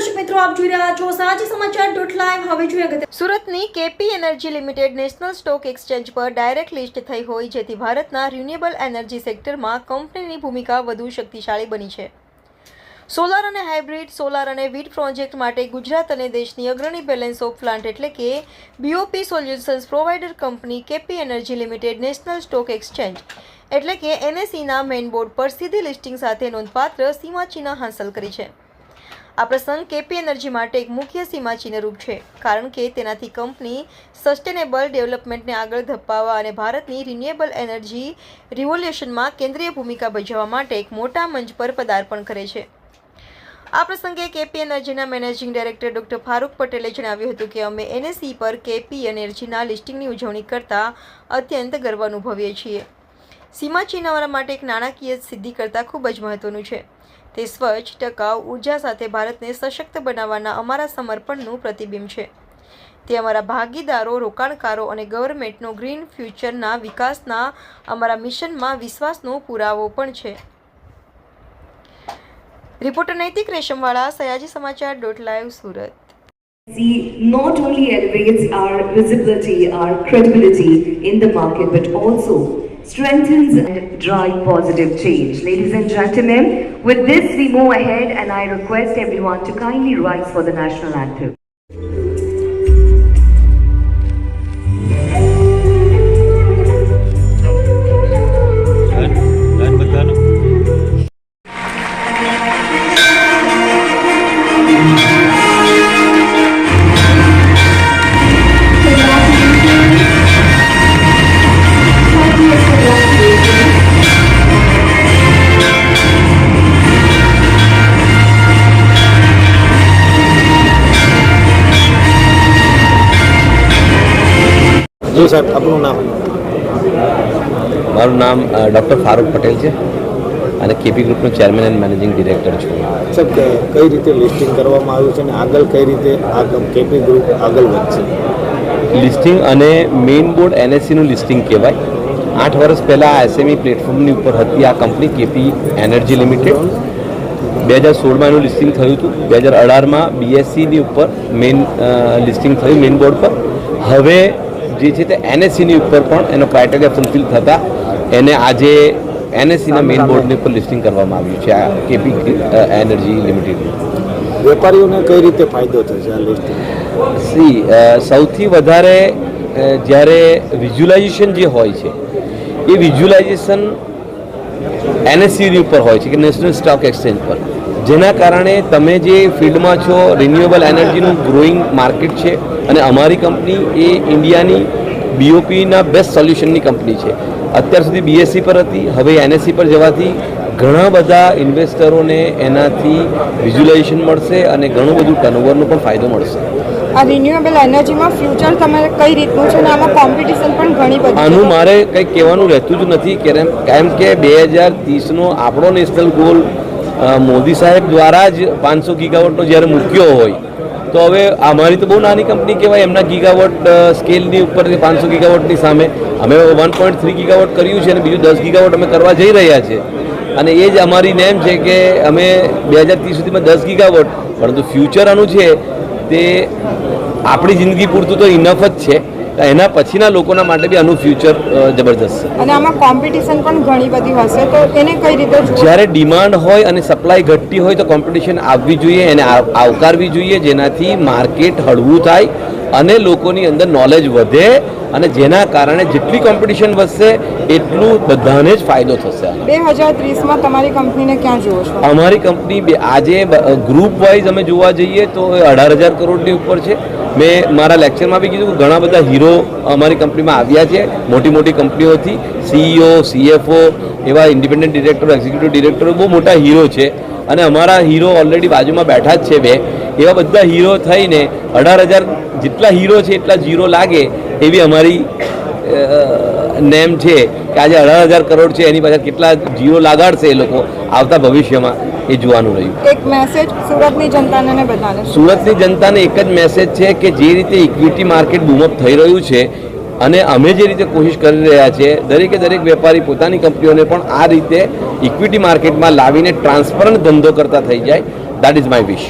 દર્શક મિત્રો, આપ જોઈ રહ્યા છો સાચી સમાચાર ડોટ લાઈવ હવે જોઈએ અગત્ય સુરતની KP energy limited national stock exchange પર ડાયરેક્ટ લિસ્ટ થઈ હોય, જેથી ભારતના રિન્યુએબલ એનર્જી સેક્ટરમાં કંપનીની ભૂમિકા વધુ શક્તિશાળી બની છે. સોલાર અને હાઇબ્રિડ સોલાર અને વીટ પ્રોજેક્ટ માટે ગુજરાત અને દેશની અગ્રણી બેલેન્સ ઓફ પ્લાન્ટ એટલે કે BOP solutions provider company KP energy limited national stock exchange એટલે કે એનએસસીના મેઇન બોર્ડ પર સીધી લિસ્ટિંગ સાથે નોંધપાત્ર સીમાચિહ્ન હાંસલ કરી છે. આ પ્રસંગ કેપી એનર્જી માટે એક મુખ્ય સીમાચિહ્નરૂપ છે, કારણ કે તેનાથી કંપની સસ્ટેનેબલ ડેવલપમેન્ટને આગળ ધપાવવા અને ભારતની રિન્યુએબલ એનર્જી રિવોલ્યુશનમાં કેન્દ્રીય ભૂમિકા ભજવવા માટે એક મોટા મંચ પર પદાર્પણ કરે છે. આ પ્રસંગે કેપી એનર્જીના મેનેજિંગ ડાયરેક્ટર ડોક્ટર ફારૂક પટેલે જણાવ્યું હતું કે અમે એનએસઈ પર કેપી એનર્જીના લિસ્ટિંગની ઉજવણી કરતા અત્યંત ગર્વ અનુભવીએ છીએ. સીમાચિહ્ન અમારા માટે એક નાણાકીય સિદ્ધિ કરતાં ખૂબ જ મહત્વનું છે. તે સ્વચ્છ ટકાઉ ઊર્જા સાથે ભારતને સશક્ત બનાવવાના અમારા સમર્પણનું પ્રતિબિંબ છે. તે અમારા ભાગીદારો રોકાણકારો અને ગવર્મેન્ટનો ગ્રીન ફ્યુચરના વિકાસના અમારા મિશનમાં વિશ્વાસનો પુરાવો પણ છે. Reporter Naitik Reshamwala Sayaji Samachar dot live Surat. See, not only elevates our visibility, our credibility in the market, but also strengthens and drive positive change. Ladies and gentlemen, with this we move ahead and I request everyone to kindly rise for the national anthem. જી સાહેબ આપનું નામ? મારું નામ doctor Farooq Patel છે અને KP ગ્રુપનો chairman and managing director છું. સાહેબ કઈ રીતે લિસ્ટિંગ કરવામાં આવ્યું છે અને આગળ કઈ રીતે આ કેપી ગ્રુપ આગળ વધશે? લિસ્ટિંગ અને મેઇન બોર્ડ એનએસસીનું લિસ્ટિંગ કહેવાય. આઠ વર્ષ પહેલાં આ એસએમઈ પ્લેટફોર્મની ઉપર હતી આ કંપની કેપી એનર્જી લિમિટેડ. બે હજાર સોળમાં એનું લિસ્ટિંગ થયું હતું. બે હજાર અઢારમાં બીએસસીની ઉપર મેઇન લિસ્ટિંગ થયું મેઇન બોર્ડ પર. હવે જે છે તે એનએસસીની ઉપર પણ એનો ક્રાઇટેરિયા ફુલફિલ થતાં એને આજે એનએસસીના મેઇન બોર્ડની ઉપર લિસ્ટિંગ કરવામાં આવ્યું છે આ કેપી એનર્જી લિમિટેડનું વેપારીઓને કઈ રીતે ફાયદો થશે આ લિસ્ટિંગ સી સૌથી વધારે જ્યારે વિઝ્યુલાઇઝેશન જે હોય છે એ વિઝ્યુલાઇઝેશન એનએસસીની ઉપર હોય છે કે નેશનલ સ્ટોક એક્સચેન્જ પર. જેના કારણે તમે જે ફિલ્ડમાં છો રિન્યુએબલ એનર્જીનું ગ્રોઈંગ માર્કેટ છે અને અમારી કંપની એ ઇન્ડિયાની બીઓપીના બેસ્ટ સોલ્યુશનની કંપની છે. અત્યાર સુધી બીએસસી પર હતી હવે એનએસસી પર જવાથી ઘણા બધા ઇન્વેસ્ટરોને એનાથી વિઝ્યુલાઇઝેશન મળશે અને ઘણું બધું ટર્નઓવરનો પણ ફાયદો મળશે. આ રિન્યુએબલ એનર્જીમાં ફ્યુચર તમારે કઈ રીતનું છે અને આમાં કોમ્પિટિશન પણ ઘણી બધી આનું મારે કંઈ કહેવાનું રહેતું જ નથી કેમ કે બે હજાર ત્રીસનો આપણો નેશનલ ગોલ મોદી સાહેબ દ્વારા જ પાંચસો ગીગાવોટનો જ્યારે મૂક્યો હોય, તો હવે અમારી તો બહુ નાની કંપની કહેવાય, એમના ગીગાવોટ સ્કેલની ઉપર પાંચસો ગીગાવોટની સામે અમે વન પોઈન્ટ થ્રી ગીગાવોટ કર્યું છે અને બીજું દસ ગીગાવોટ અમે કરવા જઈ રહ્યા છે. અને એ જ અમારી નેમ છે કે અમે બે હજાર ત્રીસ સુધીમાં દસ ગીગાવોટ પરંતુ ફ્યુચર આનું છે તે આપણી જિંદગી પૂરતું તો ઇનફ જ છે. એના પછીના લોકોના માટે બી આનું ફ્યુચર જબરદસ્ત છે. અને આમાં કોમ્પિટિશન પણ ઘણી બધી હશે. તો એને કઈ રીતે જ્યારે ડિમાન્ડ હોય અને સપ્લાય ઘટતી હોય તો કોમ્પિટિશન આવવી જોઈએ એને આવકારવી જોઈએ જેનાથી માર્કેટ હળવું થાય અને લોકોની અંદર નોલેજ વધે અને જેના કારણે જેટલી કોમ્પિટિશન વધશે એટલું બધાને જ ફાયદો થશે બે હજાર ત્રીસમાં તમારી કંપનીને ક્યાં જુઓ છો? અમારી કંપની આજે ગ્રુપ વાઇઝ અમે જોવા જઈએ તો અઢાર હજાર કરોડની ઉપર છે. મેં મારા લેક્ચરમાં બી કીધું ઘણા બધા હીરો અમારી કંપનીમાં આવ્યા છે. મોટી મોટી કંપનીઓથી સીઈઓ સીએફઓ એવા ઇન્ડિપેન્ડન્ટ ડિરેક્ટરો એક્ઝિક્યુટિવ ડિરેક્ટરો બહુ મોટા હીરો છે. અને અમારા હીરો ઓલરેડી બાજુમાં બેઠા જ છે બે. એવા બધા હીરો થઈને અઢાર હજાર જેટલા હીરો છે, એટલા જીરો લાગે એવી અમારી નેમ છે કે આજે અઢાર હજાર કરોડ છે, એની પાછળ કેટલા જીરો લગાડશે એ લોકો આવતા ભવિષ્યમાં. એ જોવાનું રહ્યું. એક મેસેજ સુરતની જનતાને બધાને. સુરતની જનતાને એક જ મેસેજ છે કે જે રીતે ઇક્વિટી માર્કેટ બૂમઅપ થઈ રહ્યું છે અને અમે જે રીતે કોશિશ કરી રહ્યા છીએ દરેકે દરેક વેપારી પોતાની કંપનીઓને પણ આ રીતે ઇક્વિટી માર્કેટમાં લાવીને ટ્રાન્સપરન્ટ ધંધો કરતા થઈ જાય. That is my wish